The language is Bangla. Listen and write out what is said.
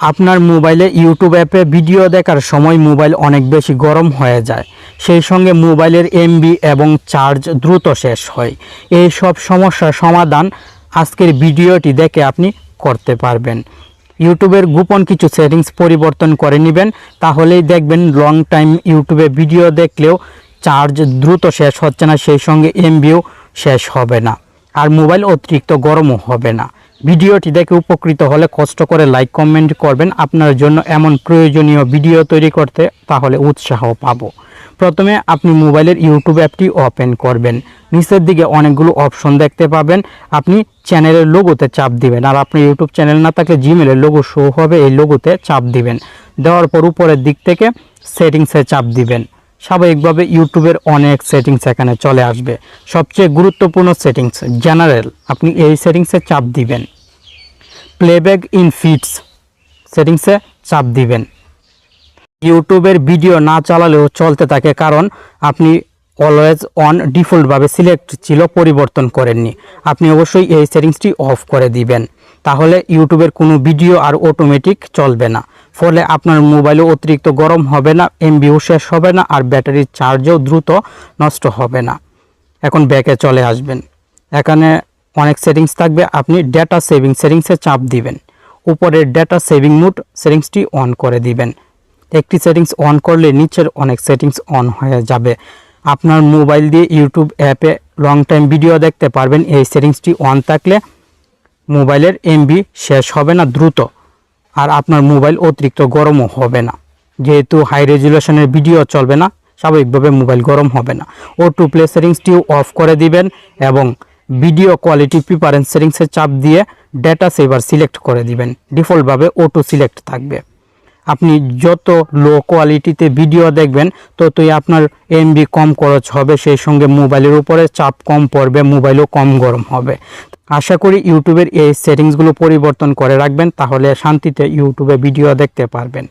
আপনার মোবাইলে ইউটিউব অ্যাপে ভিডিও দেখার সময় মোবাইল অনেক বেশি গরম হয়ে যায়। সেই সঙ্গে মোবাইলের এমবি এবং চার্জ দ্রুত শেষ হয়। এই সব সমস্যার সমাধান আজকের ভিডিওটি দেখে আপনি করতে পারবেন। ইউটিউবের গোপন কিছু সেটিংস পরিবর্তন করে নেবেন, তাহলেই দেখবেন লং টাইম ইউটিউবে ভিডিও দেখলেও চার্জ দ্রুত শেষ হচ্ছে না, সেই সঙ্গে এমবিও শেষ হবে না। আর মোবাইল অতিরিক্ত গরমও হবে না। ভিডিওটি দেখে উপকৃত হলে কষ্ট করে লাইক, কমেন্ট করবেন। আপনার জন্য এমন প্রয়োজনীয় ভিডিও তৈরি করতে তাহলে উৎসাহ পাব। প্রথমে আপনি মোবাইলের ইউটিউব অ্যাপটি ওপেন করবেন। নিচের দিকে অনেকগুলো অপশন দেখতে পাবেন। আপনি চ্যানেলের লোগোতে চাপ দিবেন আর আপনি ইউটিউব চ্যানেল না থাকলে জিমেলের লোগো শো হবে এই লোগোতে চাপ দিবেন। দেওয়ার পর উপরের দিক থেকে সেটিংসে চাপ দিবেন। স্বাভাবিকভাবে ইউটিউবের অনেক সেটিংস এখানে চলে আসবে। সবচেয়ে গুরুত্বপূর্ণ সেটিংস, জেনারেল, আপনি এই সেটিংসে চাপ দিবেন। প্লেব্যাক ইন ফিটস সেটিংসে চাপ দিবেন। ইউটিউবের ভিডিও না চালালেও চলতে থাকে কারণ আপনি অলওয়েজ অন ডিফল্টভাবে সিলেক্ট ছিল পরিবর্তন করেননি। আপনি অবশ্যই এই সেটিংসটি অফ করে দিবেন। তাহলে ইউটিউবের কোনো ভিডিও আর অটোমেটিক চলবে না। ফলে আপনার মোবাইলও অতিরিক্ত গরম হবে না এমবিও শেষ হবে না, আর ব্যাটারির চার্জও দ্রুত নষ্ট হবে না। এখন ব্যাকে চলে আসবেন। এখানে অনেক সেটিংস থাকবে, আপনি ডেটা সেভিং সেটিংসে চাপ দিবেন। উপরের ডেটা সেভিং মুড সেটিংসটি অন করে দিবেন। একটি সেটিংস অন করলে নিচের অনেক সেটিংস অন হয়ে যাবে। আপনার মোবাইল দিয়ে ইউটিউব অ্যাপে লং টাইম ভিডিও দেখতে পারবেন, এই সেটিংসটি অন থাকলে মোবাইলের এমবি শেষ হবে না, দ্রুত। আর আপনার মোবাইল অতিরিক্ত গরমও হবে না। যেহেতু হাই রেজুলেশনের ভিডিও চলবে না, স্বাভাবিকভাবে মোবাইল গরম হবে না। ও টু প্লে সেটিংসটিও অফ করে দিবেন এবং ভিডিও কোয়ালিটি প্রিপারেন্স সেটিংসে চাপ দিয়ে ডেটা সেভার সিলেক্ট করে দিবেন। ডিফল্টভাবে ও টু সিলেক্ট থাকবে। আপনি যত লো কোয়ালিটিতে ভিডিও দেখবেন, ততই আপনার এমবি কম খরচ হবে, সেই সঙ্গে মোবাইলের উপরে চাপ কম পড়বে মোবাইলও কম গরম হবে। আশা করি ইউটিউবের এই সেটিংসগুলো পরিবর্তন করে রাখবেন, তাহলে শান্তিতে ইউটিউবে ভিডিও দেখতে পারবেন।